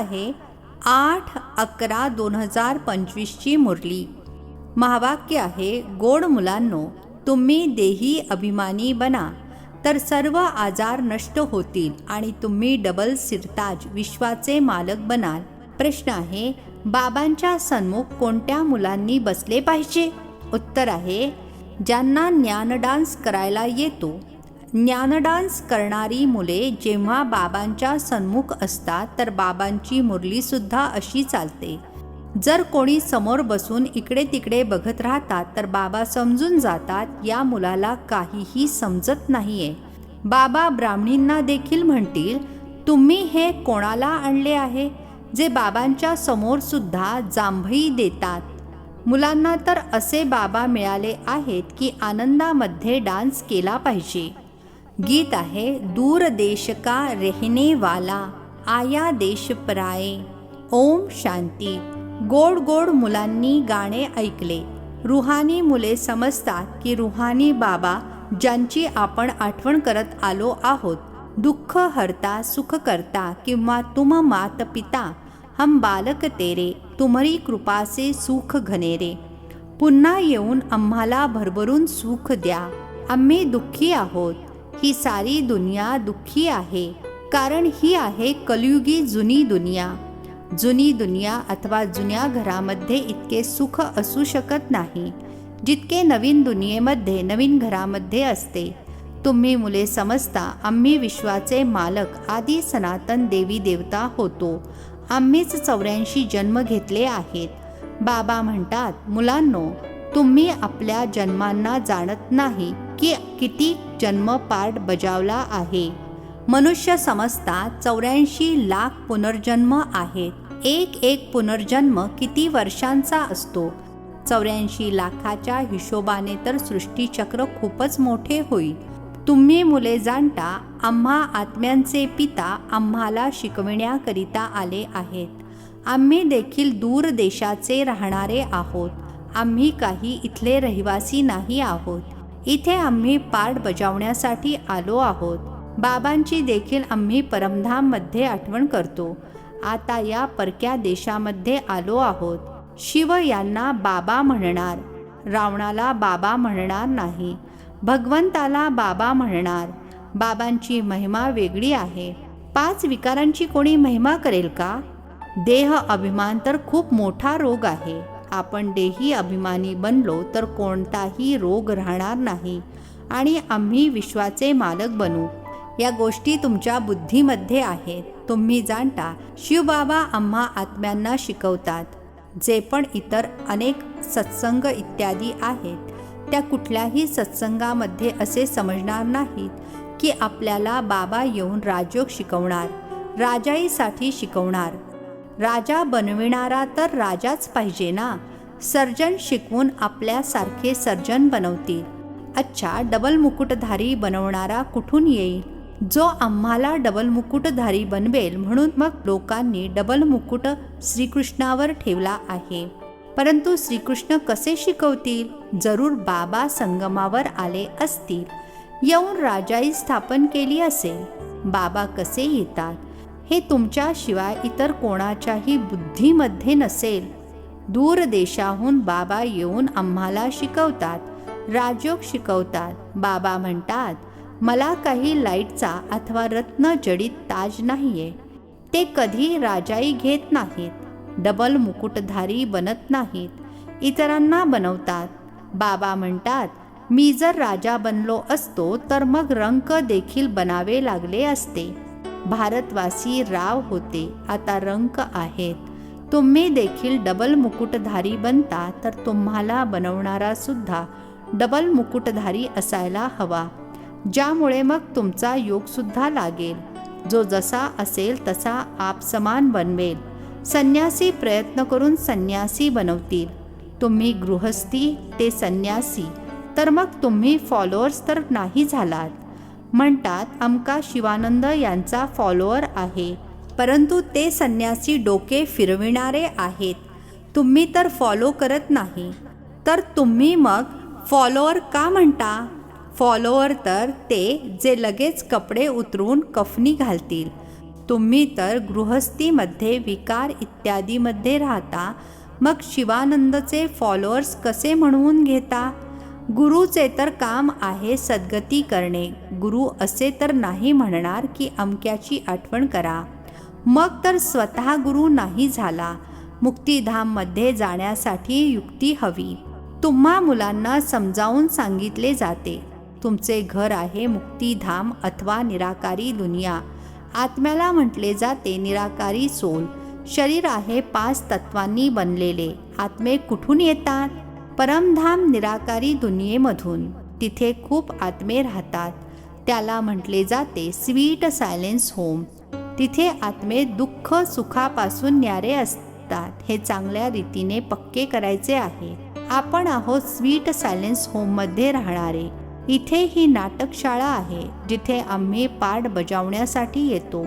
आहे आठ अकरा दोन हजार पंचवीसची मुरली. महावाक्य आहे गोड मुलांनो तुम्ही देही अभिमानी बना. तर सर्व आजार नष्ट होतील आणि तुम्ही डबल सिरताज विश्वाचे मालक बनाल. प्रश्न आहे बाबांच्या सन्मुख कोणत्या मुलांनी बसले पाहिजे? उत्तर आहे ज्यांना ज्ञान डान्स करायला येतो ज्ञानडान्स करणारी मुले जेव्हा बाबांच्या सन्मुख असतात तर बाबांची मुरलीसुद्धा अशी चालते. जर कोणी समोर बसून इकडे तिकडे बघत राहतात तर बाबा समजून जातात या मुलाला काहीही समजत नाहीये. बाबा ब्राह्मणींना देखील म्हणतील तुम्ही हे कोणाला आणले आहे? जे बाबांच्या समोर सुद्धा जांभई देतात. मुलांना तर असे बाबा मिळाले आहेत की आनंदामध्ये डान्स केला पाहिजे. गीत आहे दूर देश का रहने वाला आया देश पराये ओम शांती। गोड गोड मुलांनी गाणे ऐकले. रुहानी मुले समजतात की रुहानी बाबा ज्यांची आपण आठवण करत आलो आहोत दुःख हरता सुख करता किंवा तुम मात पिता हम बालक तेरे तुमरी कृपासे सुख घनेरे। पुन्हा येऊन आम्हाला भरभरून सुख द्या. आम्ही दुःखी आहोत. ही सारी दुनिया दुःखी आहे. कारण ही आहे कलयुगी जुनी दुनिया. जुनी दुनिया अथवा जुन्या घरामध्ये इतके सुख असू शकत नाही. जितके नवीन दुनियेमध्ये नवीन घरामध्ये असते. तुम्ही मुले समजता आम्ही विश्वाचे मालक आदी सनातन देवी देवता होतो. आम्हीच चौऱ्याऐंशी जन्म घेतले आहेत. बाबा म्हणतात मुलांनो तुम्ही आपल्या जन्मांना जाणत नाही. की किती जन्म पार्ट बजावला आहे. मनुष्य समजता चौऱ्याऐंशी लाख पुनर्जन्म आहेत. एक एक पुनर्जन्म किती वर्षांचा असतो? चौऱ्याऐंशी लाखाच्या हिशोबाने तर सृष्टीचक्र खूपच मोठे होईल. तुम्ही मुले जाणता आम्हा आत्म्यांचे पिता आम्हाला शिकविण्याकरिता आले आहेत. आम्ही देखील दूर देशाचे राहणारे आहोत. आम्ही काही इथले रहिवासी नाही आहोत. इथे आम्ही पाठ बजावण्यासाठी आलो आहोत. बाबांची देखील आम्ही परमधाममध्ये आठवण करतो. आता या परक्या देशामध्ये आलो आहोत. शिव यांना बाबा म्हणणार. रावणाला बाबा म्हणणार नाही. भगवंताला बाबा म्हणणार. बाबांची महिमा वेगळी आहे. पाच विकारांची कोणी महिमा करेल का? देह अभिमान तर खूप मोठा रोग आहे. आपण देही अभिमानी बनलो तर कोणताही रोग राहणार नाही. आणि आम्ही विश्वाचे मालक बनू. या गोष्टी तुमच्या बुद्धीमध्ये आहेत. तुम्ही जाणता शिवबाबा आम्हा आत्म्यांना शिकवतात. जे पण इतर अनेक सत्संग इत्यादी आहेत त्या कुठल्याही सत्संगामध्ये असे समजणार नाहीत की आपल्याला बाबा येऊन राजयोग शिकवणार राजाईसाठी शिकवणार. राजा बनविणारा तर राजाच पाहिजे ना? सर्जन शिकवून आपल्यासारखे सर्जन बनवतील. अच्छा डबल मुकुटधारी बनवणारा कुठून येईल? जो आम्हाला डबल मुकुटधारी बनवेल म्हणून मग लोकांनी डबल मुकुट श्रीकृष्णावर ठेवला आहे. परंतु श्रीकृष्ण कसे शिकवतील? जरूर बाबा संगमावर आले असतील. येऊन राजाई स्थापन केली असेल. बाबा कसे येतात? हे तुमच्याशिवाय इतर कोणाच्याही बुद्धीमध्ये नसेल. दूर देशाहून बाबा येऊन आम्हाला शिकवतात राजयोग शिकवतात. बाबा म्हणतात मला काही लाईटचा अथवा रत्न जडित ताज नाहीये. ते कधी राजाई घेत नाहीत डबल मुकुटधारी बनत नाहीत इतरांना बनवतात. बाबा म्हणतात मी जर राजा बनलो असतो तर मग रंक देखील बनावे लागले असते. भारतवासी राव होते. आता रंक आहेत. तुम्ही देखील डबल मुकुटधारी बनता तर तुम्हाला बनवणारा सुद्धा डबल मुकुटधारी असायला हवा. ज्यामुळे मग तुमचा योगसुद्धा लागेल. जो जसा असेल तसा आप समान बनवेल. संन्यासी प्रयत्न करून संन्यासी बनवतील. तुम्ही गृहस्थी ते संन्यासी. तर मग तुम्ही फॉलोअर्स तर नाही झालात. म्हणतात अमका शिवानंद यांचा फॉलोअर आहे. परंतु ते संन्यासी डोके फिरविणारे आहेत. तुम्ही तर फॉलो करत नाही. तर तुम्ही मग फॉलोअर का म्हणता? फॉलोअर तर ते जे लगेच कपडे उतरून कफनी घालतील. तुम्ही तर गृहस्थीमध्ये विकार इत्यादीमध्ये राहता. मग शिवानंदचे फॉलोअर्स कसे म्हणवून घेता? गुरुचे तर काम आहे सद्गती करणे. गुरु असे तर नाही म्हणणार की अमक्याची आठवण करा. मग तर स्वतः गुरु नाही झाला. मुक्तिधाममध्ये जाण्यासाठी युक्ती हवी. तुम्हा मुलांना समजावून सांगितले जाते. तुमचे घर आहे मुक्तिधाम अथवा निराकारी दुनिया. आत्म्याला म्हटले जाते निराकारी सोल. शरीर आहे पाच तत्वांनी बनलेले. आत्मे कुठून येतात? परमधाम निराकारी दुनियेमधून तिथे खूप आत्मे राहतात. त्याला म्हटले जाते स्वीट सायलेन्स होम तिथे आत्मे दुःख सुखापासून न्यारे असतात. हे चांगल्या रीतीने पक्के करायचे आहे. आपण आहोत स्वीट सायलेन्स होममध्ये राहणारे. इथे ही नाटकशाळा आहे जिथे आम्ही पाठ बजावण्यासाठी येतो.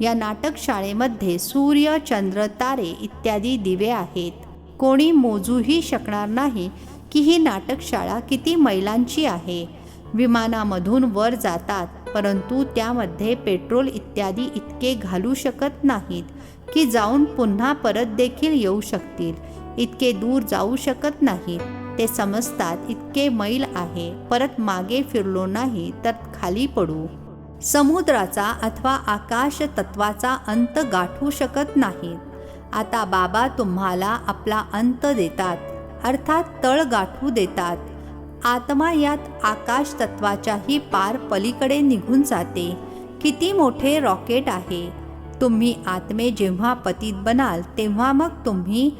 या नाटकशाळेमध्ये सूर्य चंद्र तारे इत्यादी दिवे आहेत. कोणी मोजूही शकणार नाही की ही नाटकशाळा किती मैलांची आहे. विमानामधून वर जातात परंतु त्यामध्ये पेट्रोल इत्यादी इतके घालू शकत नाहीत की जाऊन पुन्हा परत देखील येऊ शकतील. इतके दूर जाऊ शकत नाहीत. ते समजतात इतके मैल आहे परत मागे फिरलो नाही तर खाली पडू. समुद्राचा अथवा आकाश तत्वाचा अंत गाठू शकत नाहीत. आता बाबा तुम्हाला आपला अंत देतात. अर्थात तळ गाठू देतात. आत्मा यात आकाश तत्वाच्याही पार पलीकडे निघून जाते. किती मोठे रॉकेट आहे. तुम्ही आत्मे जेव्हा पतीत बनाल तेव्हा मग तुम्ही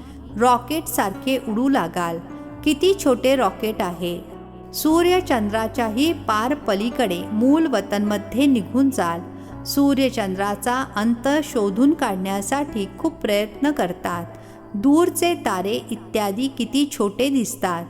रॉकेटसारखे उडू लागाल. किती छोटे रॉकेट आहे. सूर्यचंद्राच्याही पार पलीकडे मूल वतनमध्ये निघून जाल. सूर्यचंद्राचा अंत शोधून काढण्यासाठी खूप प्रयत्न करतात. दूरचे तारे इत्यादी किती छोटे दिसतात.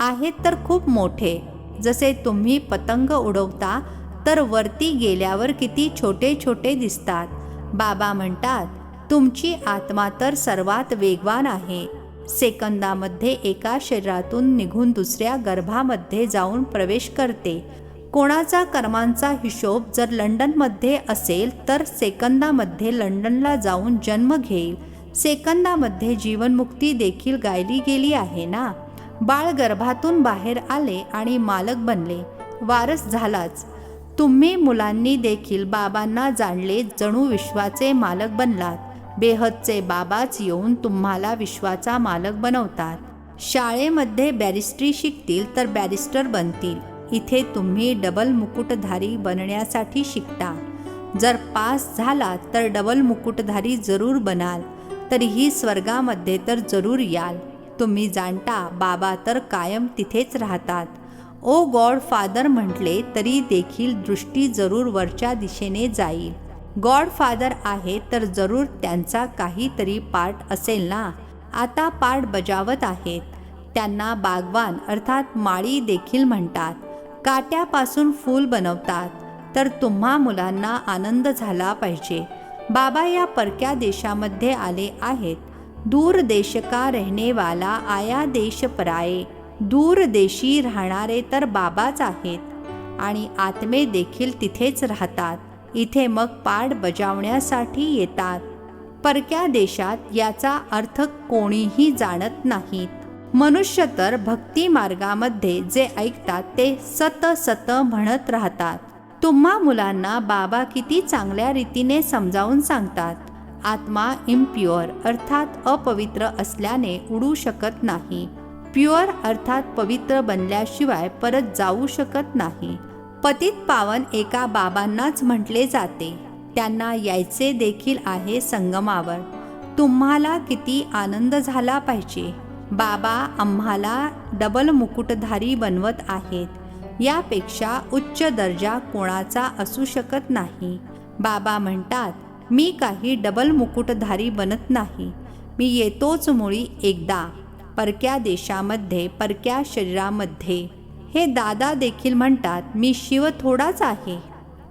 आहेत तर खूप मोठे. जसे तुम्ही पतंग उडवता तर वरती गेल्यावर किती छोटे छोटे दिसतात. बाबा म्हणतात तुमची आत्मा तर सर्वात वेगवान आहे. सेकंदामध्ये एका शरीरातून निघून दुसऱ्या गर्भामध्ये जाऊन प्रवेश करते. कोणाचा कर्मांचा हिशोब जर लंडनमध्ये असेल तर सेकंदामध्ये लंडनला जाऊन जन्म घेईल. सेकंदामध्ये जीवनमुक्ती देखील गायली गेली आहे ना? बाळ गर्भातून बाहेर आले आणि मालक बनले. वारस झालाच. तुम्ही मुलांनी देखील बाबांना जाणले जणू विश्वाचे मालक बनलात. बेहदचे बाबाच येऊन तुम्हाला विश्वाचा मालक बनवतात. शाळेमध्ये बॅरिस्ट्री शिकतील तर बॅरिस्टर बनतील. इथे तुम्ही डबल मुकुटधारी बनण्यासाठी शिकता. जर पास झाला तर डबल मुकुटधारी जरूर बनाल तरीही स्वर्गामध्ये तर जरूर याल. तुम्ही जाणता बाबा तर कायम तिथेच राहतात. ओ गॉड फादर म्हटले तरी देखील दृष्टी जरूर वरच्या दिशेने जाईल. गॉड फादर आहे तर जरूर त्यांचा काहीतरी पार्ट असेल ना? आता पाठ बजावत आहेत. त्यांना बागवान अर्थात माळी देखील म्हणतात. काट्यापासून फूल बनवतात तर तुम्हा मुलांना आनंद झाला पाहिजे. बाबा या परक्या देशामध्ये आले आहेत. दूर देश का रहनेवाला आया देश पराये. दूर देशी राहणारे तर बाबाच आहेत. आणि आत्मे देखील तिथेच राहतात. इथे मग पाठ बजावण्यासाठी येतात. परक्या देशात याचा अर्थ कोणीही जाणत नाहीत. मनुष्य तर भक्ती मार्गामध्ये जे ऐकतात ते सत सत म्हणत राहतात. तुम्हा मुलांना बाबा किती चांगल्या रीतीने समजावून सांगतात. आत्मा इम्प्युअर अर्थात अपवित्र असल्याने उडू शकत नाही. प्युअर अर्थात पवित्र बनल्याशिवाय परत जाऊ शकत नाही. पतित पावन एका बाबांनाच म्हटले जाते. त्यांना यायचे देखील आहे संगमावर. तुम्हाला किती आनंद झाला पाहिजे. बाबा आम्हाला डबल मुकुटधारी बनवत आहेत. यापेक्षा उच्च दर्जा कोणाचा असू शकत नाही. बाबा म्हणतात मी काही डबल मुकुटधारी बनत नाही. मी येतोच मुळी एकदा परक्या देशामध्ये परक्या शरीरामध्ये. हे दादा देखील म्हणतात मी शिव थोडाच आहे.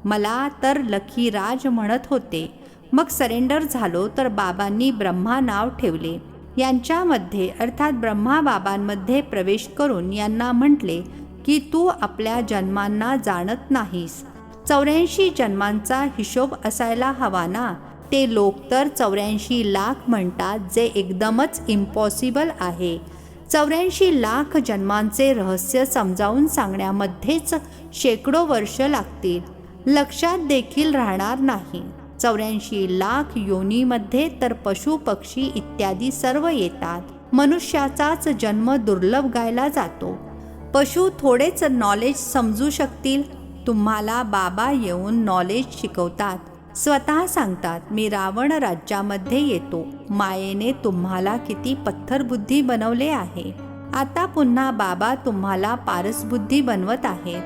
मला तर लखीराज म्हणत होते. मग सरेंडर झालो तर बाबांनी ब्रह्मा नाव ठेवले. यांच्यामध्ये अर्थात ब्रह्माबाबांमध्ये प्रवेश करून यांना म्हटले की तू आपल्या जन्मांना जाणत नाहीस. चौऱ्याऐंशी जन्मांचा हिशोब असायला हवा ना? ते लोक तर चौऱ्याऐंशी लाख म्हणतात जे एकदमच इम्पॉसिबल आहे. चौऱ्याऐंशी लाख जन्मांचे रहस्य समजावून सांगण्यामध्येच शेकडो वर्ष लागतील. लक्षात देखील राहणार नाही. चौऱ्याऐंशी लाख योनीमध्ये तर पशु पक्षी इत्यादी सर्व येतात. मनुष्याचाच जन्म दुर्लभ गायला जातो. पशु थोडेच नॉलेज समजू शकतील. तुम्हाला बाबा येऊन नॉलेज शिकवतात. स्वतः सांगतात मी रावण राज्यामध्ये येतो. मायेने तुम्हाला किती पत्थरबुद्धी बनवले आहे. आता पुन्हा बाबा तुम्हाला पारसबुद्धी बनवत आहेत.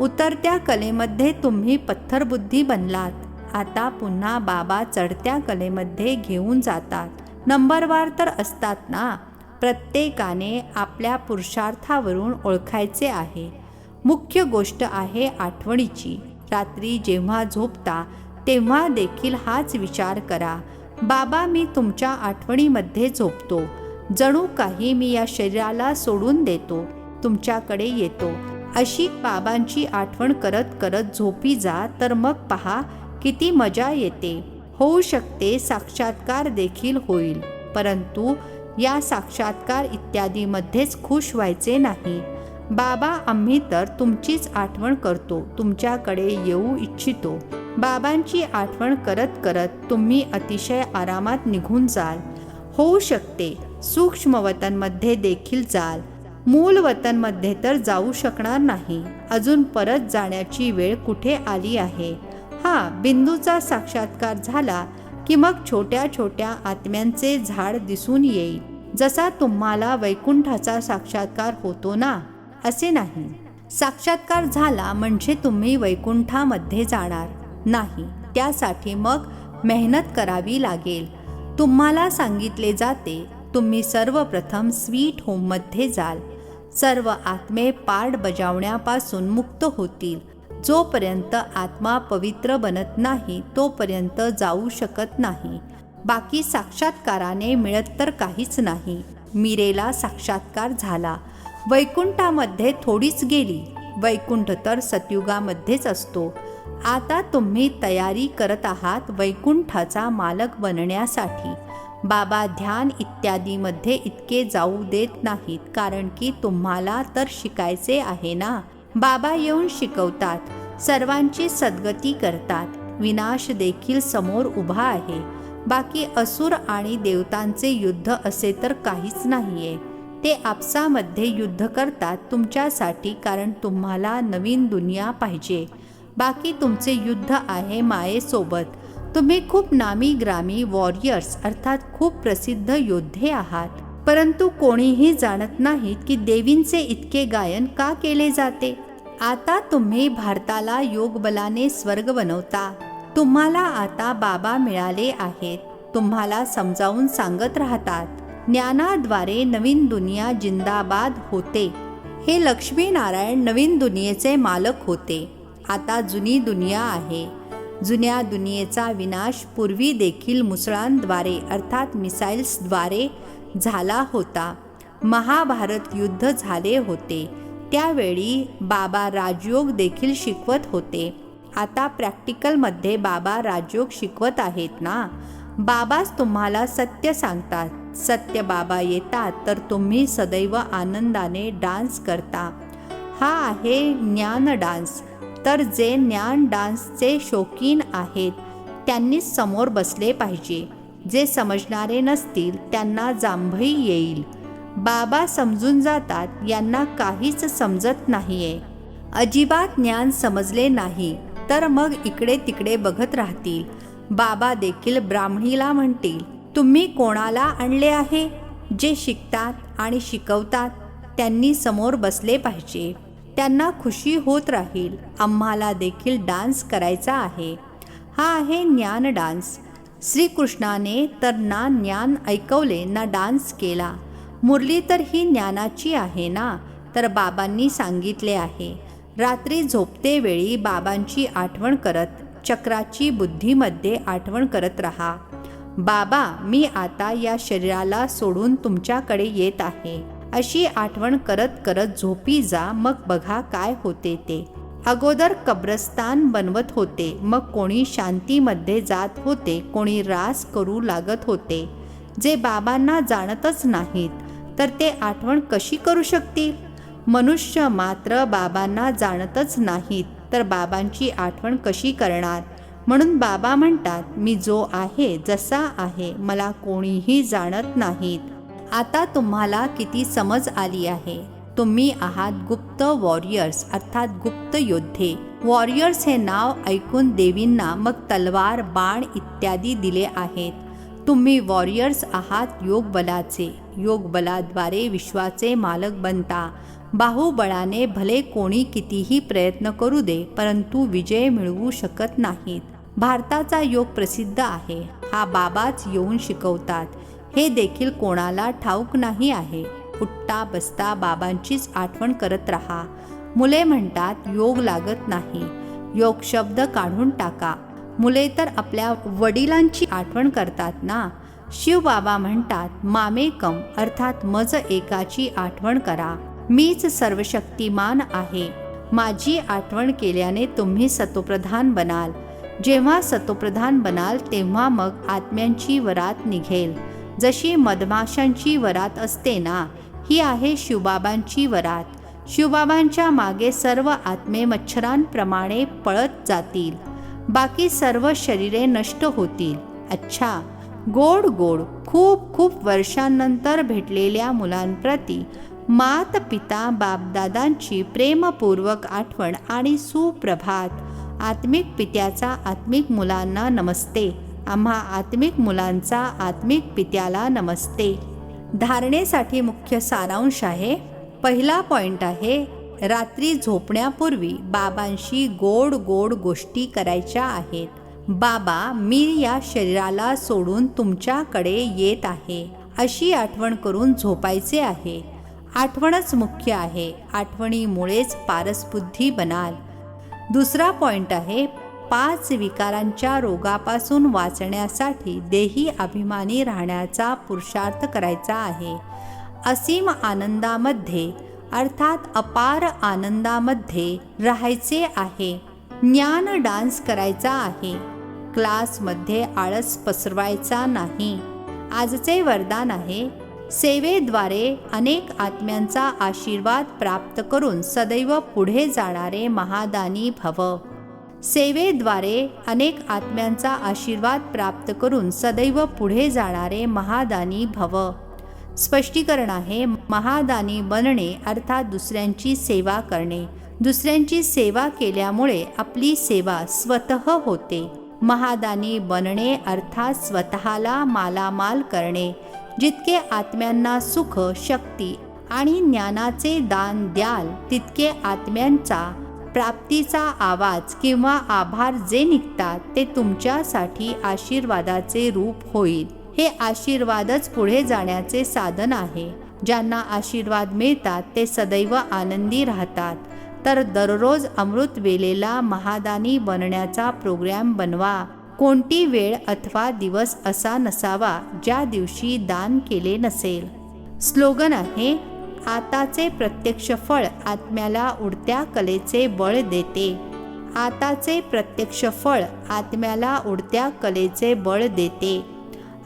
उतरत्या कलेमध्ये तुम्ही पत्थरबुद्धी बनलात. आता पुन्हा बाबा चढत्या कलेमध्ये घेऊन जातात. नंबरवार तर असतात ना? प्रत्येकाने आपल्या पुरुषार्थावरून ओळखायचे आहे. मुख्य गोष्ट आहे आठवणीची. रात्री जेव्हा झोपता तेव्हा देखील हाच विचार करा. बाबा मी तुमच्या आठवणीमध्ये झोपतो. जणू काही मी या शरीराला सोडून देतो. तुमच्याकडे येतो. अशी बाबांची आठवण करत करत झोपी जा तर मग पहा किती मजा येते. होऊ शकते साक्षात्कार देखील होईल. परंतु या साक्षात्कार इत्यादीमध्येच खुश व्हायचे नाही. बाबा आम्ही तर तुमचीच आठवण करतो. तुमच्याकडे येऊ इच्छितो. बाबांची आठवण करत करत तुम्ही अतिशय आरामात निघून जाल. होऊ शकते. सूक्ष्म वतनमध्ये देखील जाल. मूल वतनमध्ये तर जाऊ शकणार नाही. अजून परत जाण्याची वेळ कुठे आली आहे? हा बिंदूचा साक्षात्कार झाला की मग छोट्या छोट्या आत्म्यांचे झाड दिसून येईल. जसा तुम्हाला वैकुंठाचा साक्षात्कार होतो ना असे नाही. साक्षात्कार झाला म्हणजे तुम्ही वैकुंठामध्ये जाणार. नाही त्यासाठी मग मेहनत करावी लागेल. तुम्हाला सांगितले जाते तुम्ही सर्वप्रथम स्वीट होममध्ये जाल. सर्व आत्मे पार्ट बजावण्यापासून मुक्त होतील. जोपर्यंत आत्मा पवित्र बनत नाही तोपर्यंत जाऊ शकत नाही. बाकी साक्षात्काराने मिळत तर काहीच नाही. मीरेला साक्षात्कार झाला. वैकुंठामध्ये थोडीच गेली. वैकुंठ तर सतयुगामध्येच असतो. आता तुम्ही तयारी करत आहात वैकुंठाचा मालक बनण्यासाठी. बाबा ध्यान इत्यादीमध्ये इतके जाऊ देत नाहीत कारण की तुम्हाला तर शिकायचे आहे ना? बाबा येऊन शिकवतात. सर्वांची सद्गती करतात. विनाश देखील समोर उभा आहे. बाकी असुर आणि देवतांचे युद्ध असे तर काहीच नाहीये. ते आपसामध्ये युद्ध करतात तुमच्यासाठी कारण तुम्हाला नवीन दुनिया पाहिजे. बाकी तुमचे युद्ध आहे मायेसोबत. तुम्ही खूप नामी ग्रामी वॉरियर्स अर्थात खूप प्रसिद्ध योद्धे आहात. परंतु कोणीही जाणत नाहीत की देवींचे इतके गायन का केले जाते? आता तुम्ही भारताला योगबलाने स्वर्ग बनवता. तुम्हाला आता बाबा मिळाले आहेत. तुम्हाला समजावून सांगत राहतात. ज्ञानाद्वारे नवीन दुनिया जिंदाबाद होते. हे लक्ष्मीनारायण नवीन दुनियेचे मालक होते. आता जुनी दुनिया आहे. जुन्या दुनियेचा विनाश पूर्वी देखील मुसळांद्वारे अर्थात मिसाईल्सद्वारे झाला होता. महाभारत युद्ध झाले होते. त्यावेळी बाबा राजयोग देखील शिकवत होते. आता प्रॅक्टिकलमध्ये बाबा राजयोग शिकवत आहेत ना? बाबाच तुम्हाला सत्य सांगतात. सत्य बाबा येतात तर तुम्ही सदैव आनंदाने डान्स करता. हा आहे ज्ञान डान्स तर जे ज्ञान डान्सचे शौकीन आहेत त्यांनीच समोर बसले पाहिजे. जे समजणारे नसतील त्यांना जांभई येईल. बाबा समजून जातात यांना काहीच समजत नाहीये. अजिबात ज्ञान समजले नाही तर मग इकडे तिकडे बघत राहतील. बाबा देखील ब्राह्मणीला म्हणतील तुम्ही कोणाला आणले आहे? जे शिकतात आणि शिकवतात त्यांनी समोर बसले पाहिजे. त्यांना खुशी होत राहील. आम्हाला देखील डान्स करायचा आहे. हा आहे ज्ञान डान्स. श्रीकृष्णाने तर ना ज्ञान ऐकवले ना डान्स केला. मुरली तर ही ज्ञानाची आहे ना? तर बाबांनी सांगितले आहे रात्री झोपते वेळी बाबांची आठवण करत चक्राची बुद्धीमध्ये आठवण करत राहा. बाबा मी आता या शरीराला सोडून तुमच्याकडे येत आहे. अशी आठवण करत करत झोपी जा मग बघा काय होते ते. अगोदर कब्रस्तान बनवत होते मग कोणी शांतीमध्ये जात होते कोणी रास करू लागत होते. जे बाबांना जाणतच नाहीत तर ते आठवण कशी करू शकतील? मनुष्य मात्र बाबांना जाणतच नाहीत तर बाबांची आठवण कशी करणार? म्हणून बाबा म्हणतात मी जो आहे जसा आहे मला कोणीही जाणत नाहीत. आता तुम्हाला किती समज आली आहे. तुम्ही आहात गुप्त वॉरियर्स अर्थात गुप्त योद्धे. वॉरियर्स हे नाव ऐकून देवींना मग तलवार बाण इत्यादी दिले आहेत. तुम्ही वॉरियर्स आहात योग बलाचे योग बलाद्वारे विश्वाचे मालक बनता. बाहुबळाने भले कोणी कितीही प्रयत्न करू दे परंतु विजय मिळवू शकत नाहीत. भारताचा योग प्रसिद्ध आहे. हा बाबाच येऊन शिकवतात. हे देखील कोणाला ठाऊक नाही आहे. उठता बसता बाबांचीच आठवण करत राहा. मुले म्हणतात योग लागत नाही. योग शब्द काढून टाका. मुले तर आपल्या वडिलांची आठवण करतात ना? शिवबाबा म्हणतात मामेकम अर्थात मज एकाची आठवण करा. मीच सर्वशक्तिमान आहे. माझी आठवण केल्याने तुम्ही सतोप्रधान बनाल. जेव्हा सतोप्रधान बनाल तेव्हा मग आत्म्यांची वरात निघेल. जशी मधमाशांची वरात असते ना ही आहे शिवबाबांची वरात. शिवबाबांच्या मागे सर्व आत्मे मच्छरांप्रमाणे पळत जातील. बाकी सर्व शरीरे नष्ट होतील. अच्छा गोड गोड खूप खूप वर्षांनंतर भेटलेल्या मुलांप्रती मात पिता बापदादांची प्रेमपूर्वक आठवण आणि सुप्रभात. आत्मिक पित्याचा आत्मिक मुलांना नमस्ते. आम्हा आत्मिक मुलांचा आत्मिक पित्याला नमस्ते. धारणेसाठी मुख्य सारांश आहे पहिला पॉइंट आहे रात्री झोपण्यापूर्वी बाबांशी गोड गोड गोष्टी करायच्या आहेत. बाबा मी या शरीराला सोडून तुमच्याकडे येत आहे. अशी आठवण करून झोपायचे आहे. आठवणच मुख्य आहे. आठवणीमुळेच पारसबुद्धी बनाल. दुसरा पॉइंट आहे पाच विकारांच्या रोगापासून वाचण्यासाठी देही अभिमानी राहण्याचा पुरुषार्थ करायचा आहे. असीम आनंदामध्ये अर्थात अपार आनंदामध्ये राहायचे आहे. ज्ञान डान्स करायचा आहे. क्लासमध्ये आळस पसरवायचा नाही. आजचे वरदान आहे. सेवेद्वारे अनेक आत्म्यांचा आशीर्वाद प्राप्त करून सदैव पुढे जाणारे महादानी भव. सेवेद्वारे अनेक आत्म्यांचा आशीर्वाद प्राप्त करून सदैव पुढे जाणारे महादानी भव. स्पष्टीकरण आहे महादानी बनणे अर्थात दुसऱ्यांची सेवा करणे. दुसऱ्यांची सेवा केल्यामुळे आपली सेवा स्वतः होते. महादानी बनणे अर्थात स्वतःला मालामाल करणे. जितके आत्म्यांना सुख शक्ती आणि ज्ञानाचे दान द्याल तितके आत्म्यांचा प्राप्तीचा आवाज किंवा आभार जे निघतात ते तुमच्यासाठी आशीर्वादाचे रूप होईल. हे आशीर्वादच पुढे जाण्याचे साधन आहे. ज्यांना आशीर्वाद मिळतात ते सदैव आनंदी राहतात. तर दररोज अमृत वेलेला महादानी बनण्याचा प्रोग्रॅम बनवा. कोणती वेळ अथवा दिवस असा नसावा ज्या दिवशी दान केले नसेल. स्लोगन आहे आताचे प्रत्यक्ष फळ आत्म्याला उडत्या कलेचे बळ देते. आताचे प्रत्यक्ष फळ आत्म्याला उडत्या कलेचे बळ देते.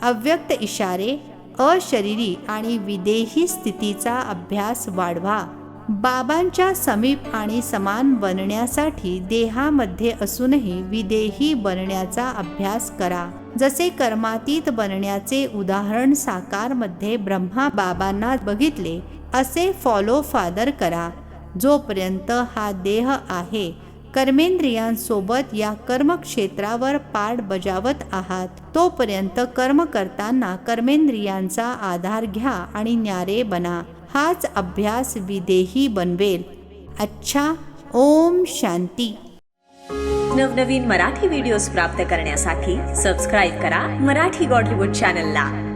अव्यक्त इशारे अशरीरी आणि विदेही स्थितीचा अभ्यास वाढवा. बाबांच्या समीप आणि समान बनण्यासाठी देहामध्ये असूनही विदेही बनण्याचा अभ्यास करा. जसे कर्मातीत बनण्याचे उदाहरण साकारमध्ये ब्रह्मा बाबांना बघितले असे फॉलो फादर करा. जोपर्यंत हा देह आहे कर्मेंद्रियांसोबत या कर्मक्षेत्रावर पाठ बजावत आहात. तोपर्यंत कर्म करताना कर्मेंद्रियांचा आधार घ्या आणि न्यारे बना. हाच अभ्यास विदेही बनवेल. अच्छा ओम शांती. नवनवीन मराठी व्हिडिओज प्राप्त करण्यासाठी सबस्क्राईब करा मराठी गॉडलीवूड चॅनलला